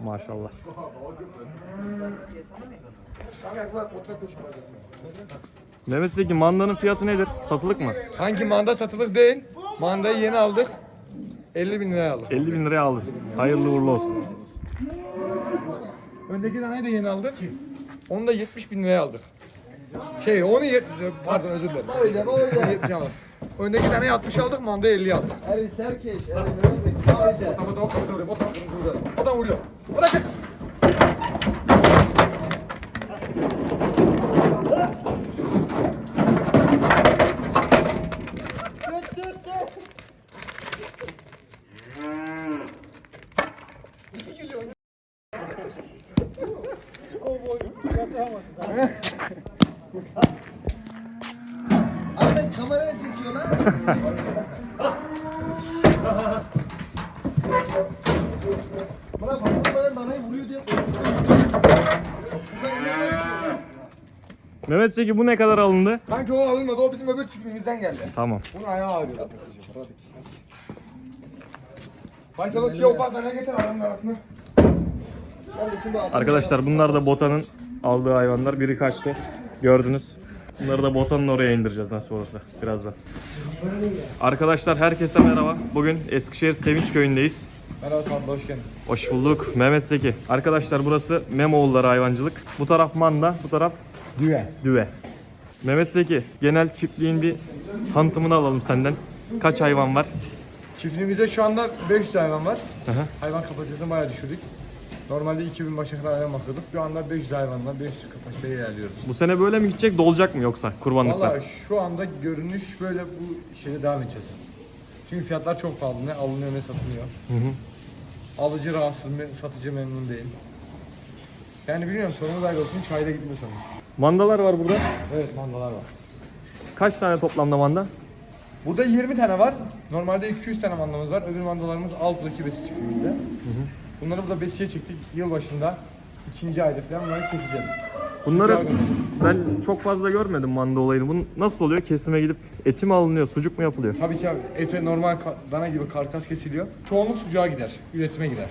Maşallah. Mehmet Zeki mandanın fiyatı nedir? Satılık mı? Hangi manda satılık değil. Mandayı yeni aldık. 50 bin liraya aldık. 50 bin liraya aldım. Hayırlı uğurlu olsun. Öndeki taneyi de yeni aldık. Onu da 70 bin liraya aldık. Şey onu yet- pardon özür dilerim. Öyle. 70 aldık. Öndeki taneyi 60 aldık, mandayı 50 aldık. Eri Serkeş, Eri Öyle. Tamam tamam tamam vuruyor. O tam vuruyor. O tam vuruyor. Bırakın. Ahmet kameraya çekiyor lan. Bana patlatmayan danayı vuruyor diye korkuyorum. Buradan inanmıyorum. Mehmet Zeki bu ne kadar alındı? Sanki o alınmadı. O bizim öbür çiftliğimizden geldi. Tamam. Bunun ayağı ağrıyor. Faysal o siyah ufak taneye getir aranın arasına. Kardeşim bu adam- Arkadaşlar bunlar da Botan'ın aldığı hayvanlar. Biri kaçtı. Gördünüz. Bunları da Botan'ın oraya indireceğiz nasip olursa birazdan. Arkadaşlar herkese merhaba. Bugün Eskişehir Sevinç Köyü'ndeyiz. Merhaba Sandı hoş geldin. Hoş bulduk. Mehmet Zeki. Arkadaşlar burası Memoğulları hayvancılık. Bu taraf manda, bu taraf Düve. düve. Mehmet Zeki, genel çiftliğin bir tanıtımını alalım senden. Kaç hayvan var? Çiftliğimizde şu anda 500 hayvan var. Hı. Hayvan kapasitesini bayağı düşürdük. Normalde 2000 başa kadar hayvan bakıyorduk. Şu anda 500 hayvanla 500 kapasiteye ilerliyoruz. Bu sene böyle mi gidecek, dolacak mı yoksa kurbanlıklar? Valla şu anda görünüş böyle bu şeyde devam edeceğiz. Çünkü fiyatlar çok pahalı. Ne alınıyor ne satılıyor. Hı hı. Alıcı rahatsız, satıcı memnun değil. Yani bilmiyorum sonumuz ayrı olsun, çayda gitme sonu. Mandalar var burada. Evet mandalar var. Kaç tane toplamda manda? Burada 20 tane var. Normalde 200 tane mandamız var. Öbür mandalarımız 6'daki besi çiftliğimizde. Bunları burada besiye çektik. Yılbaşında ikinci ayda falan bunları keseceğiz. Bunları ben çok fazla görmedim manda olayını. Bu nasıl oluyor? Kesime gidip eti mi alınıyor, sucuk mu yapılıyor? Tabii ki abi ete normal ka- dana gibi karkas kesiliyor. Çoğunluk sucuğa gider, üretime gider.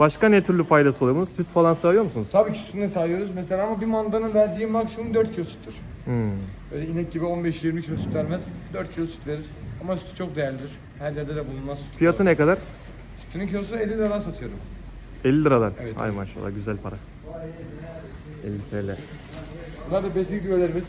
Başka ne türlü faydası oluyor bunun? Süt falan sağıyor musunuz? Tabii ki sütünü sayıyoruz mesela ama bir mandanın verdiği maksimum 4 kilo süttür. Hmm. Öyle inek gibi 15-20 kilo süt vermez. 4 kilo süt verir. Ama sütü çok değerlidir. Her yerde de bulunmaz süt. Fiyatı ne kadar? Sütünün kilosu 50 liradan satıyorum. 50 liradan. Evet. Ay maşallah güzel para. 50 TL. Bunlar da besi düvelerimiz.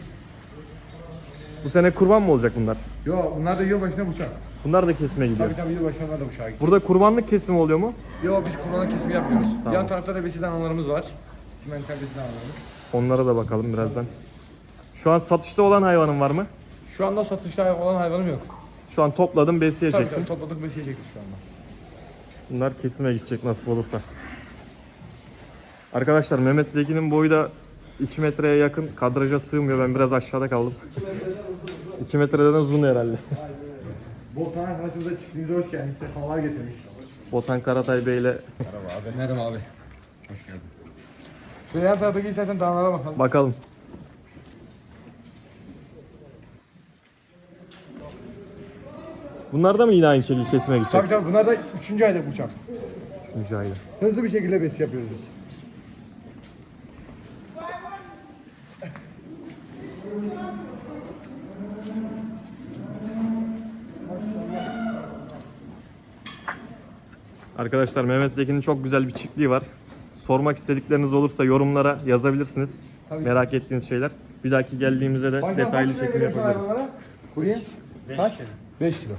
Bu sene kurban mı olacak bunlar? Yo bunlar da yılbaşına bıçak. Bunlar da kesime gidiyor. Tabii tabii yılbaşına bunlar da bıçağa gidiyor. Burada kurbanlık kesimi oluyor mu? Yo biz kurbanlık kesimi yapmıyoruz. Tamam. Yan tarafta da besi danalarımız var. Simental besi danalarımız. Onlara da bakalım birazdan. Şu an satışta olan hayvanın var mı? Şu anda satışta olan hayvanım yok. Şu an topladım besiye Tabii tabii topladık besiye çektik şu anda. Bunlar kesime gidecek nasip olursa. Arkadaşlar Mehmet Zeki'nin boyu da 2 metreye yakın. Kadraja sığmıyor. Ben biraz aşağıda kaldım. 2 metreden uzun herhalde. Volkan arkadaşımız da çiftliğimize hoş geldiniz. Sefalar getirmiş. Botan Karatay Bey ile Merhaba abi. Merhaba abi. Hoş geldin. Şöyle yan taraftaki istersen danalara bakalım. bakalım. Bunlar da mı yine aynı şekilde kesime gidecek? Tabii tabii bunlar da 3. ayda bıçak. Üçüncü ayda. Hızlı bir şekilde besi yapıyoruz biz. Arkadaşlar Mehmet Zeki'nin çok güzel bir çiftliği var. Sormak istedikleriniz olursa yorumlara yazabilirsiniz. Tabii. Merak ettiğiniz şeyler. Bir dahaki geldiğimizde de detaylı çekim yapabiliriz. Kurye? Kaç? 5 kilo.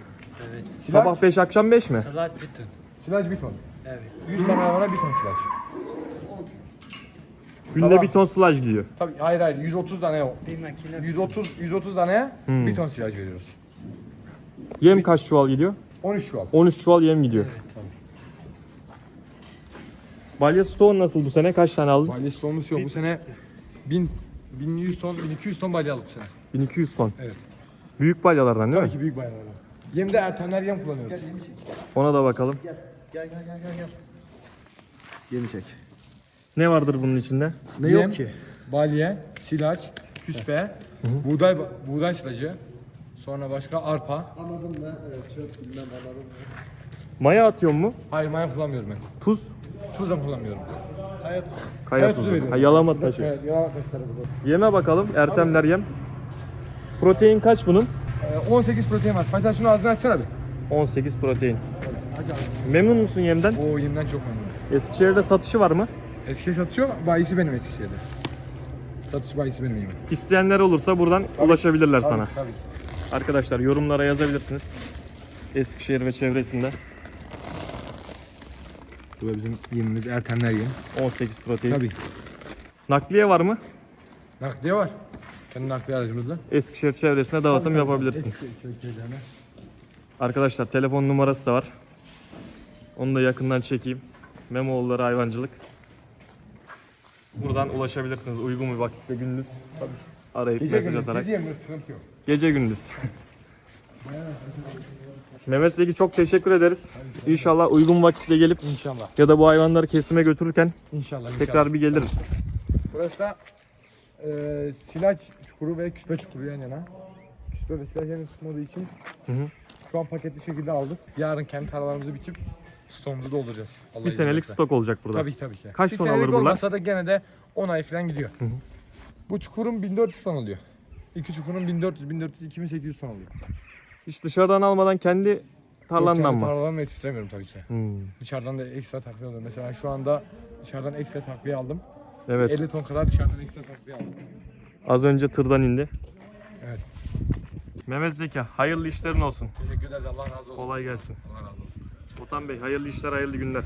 Sabah 5 akşam 5 mi? Salat bütün. Silaj bir ton. Evet. 100 tane hayvana bir ton silaj. Günde Sabah. bir ton sılaj gidiyor. Tabii hayır hayır 130 tane o. Bir makine 130 130 taneye Hmm. bir ton silaj veriyoruz. Yem kaç çuval gidiyor? 13 çuval. 13 çuval yem gidiyor. Balya stoğun nasıl bu sene? Kaç tane aldın? Balya stoğumuz yok. Bu sene 1000 1100 ton, 1200 ton balya aldık bu sene. 1200 ton. Evet. Büyük balyalardan değil Tabii mi? ki büyük balyalar. Yemde ertemler yem kullanıyoruz. Ona da bakalım. Gel gel gel gel gel. Yemi çek. Ne vardır bunun içinde? Ne Yem, yok ki? Balye, silaç, küspe, buğday buğday silacı, sonra başka arpa. Anladım ben. Evet çöp bilmem anladım. Maya atıyor mu? Hayır maya kullanmıyorum ben. Tuz. Tuz da kullanmıyorum. Kaya tuzu. Kaya, Kaya tuzu tuzu. Ha, yalama taşı. Evet, yağ taşları burada. Yeme bakalım. Ertemler yem. Protein kaç bunun? Ee, 18 protein var. Fatih şunu ağzına açsana bir. 18 protein. Abi. Memnun musun yemden? O yemden çok memnunum. Eskişehir'de satışı var mı? Eski satışıyor, bayisi benim Eskişehir'de. Satış bayisi benim yemin. İsteyenler olursa buradan ulaşabilirler sana. Tabii, tabii. Arkadaşlar yorumlara yazabilirsiniz. Eskişehir ve çevresinde Bu da bizim yemimiz ertemler yem. 18 protein. Tabii. Nakliye var mı? Nakliye var. Kendi nakliye aracımızla. Eskişehir çevresine dağıtım yapabilirsin. Arkadaşlar telefon numarası da var. Onu da yakından çekeyim. Memoğulları hayvancılık. Buradan ulaşabilirsiniz uygun bir vakitte gündüz. Arayıp Gece mesaj gündüz, atarak. gece yemde sıkıntı yok. Gece gündüz. Mehmet Zeki çok teşekkür ederiz. İnşallah uygun vakitte gelip İnşallah. ya da bu hayvanları kesime götürürken İnşallah. inşallah. tekrar bir geliriz. Burası da e, silaç çukuru ve küspe çukuru yan yana. Küspe ve silaç henüz çıkmadığı için Hı hı. şu an paketli şekilde aldık. Yarın kendi tarlalarımızı biçip stoğumuzu dolduracağız. Allah Bir izin senelik verirse. stok olacak burada. Tabii tabii ki. Kaç Bir ton senelik alır bunlar? olmasa da gene de 10 ay falan gidiyor. Bu çukurun 1400 ton oluyor. İki çukurun 1400, 1400, 2800 ton oluyor. Hiç dışarıdan almadan kendi tarlandan mı? Tarlalarımla yetiştiremiyorum tabii ki. Hmm. Dışarıdan da ekstra takviye alıyorum. Mesela şu anda dışarıdan ekstra takviye aldım. Evet. 50 ton kadar dışarıdan ekstra takviye aldım. Az önce tırdan indi. Evet. Mehmet Zeki hayırlı işlerin olsun. Teşekkür ederiz. Allah razı olsun. Kolay gelsin. Allah razı olsun. Otan Bey hayırlı işler hayırlı günler.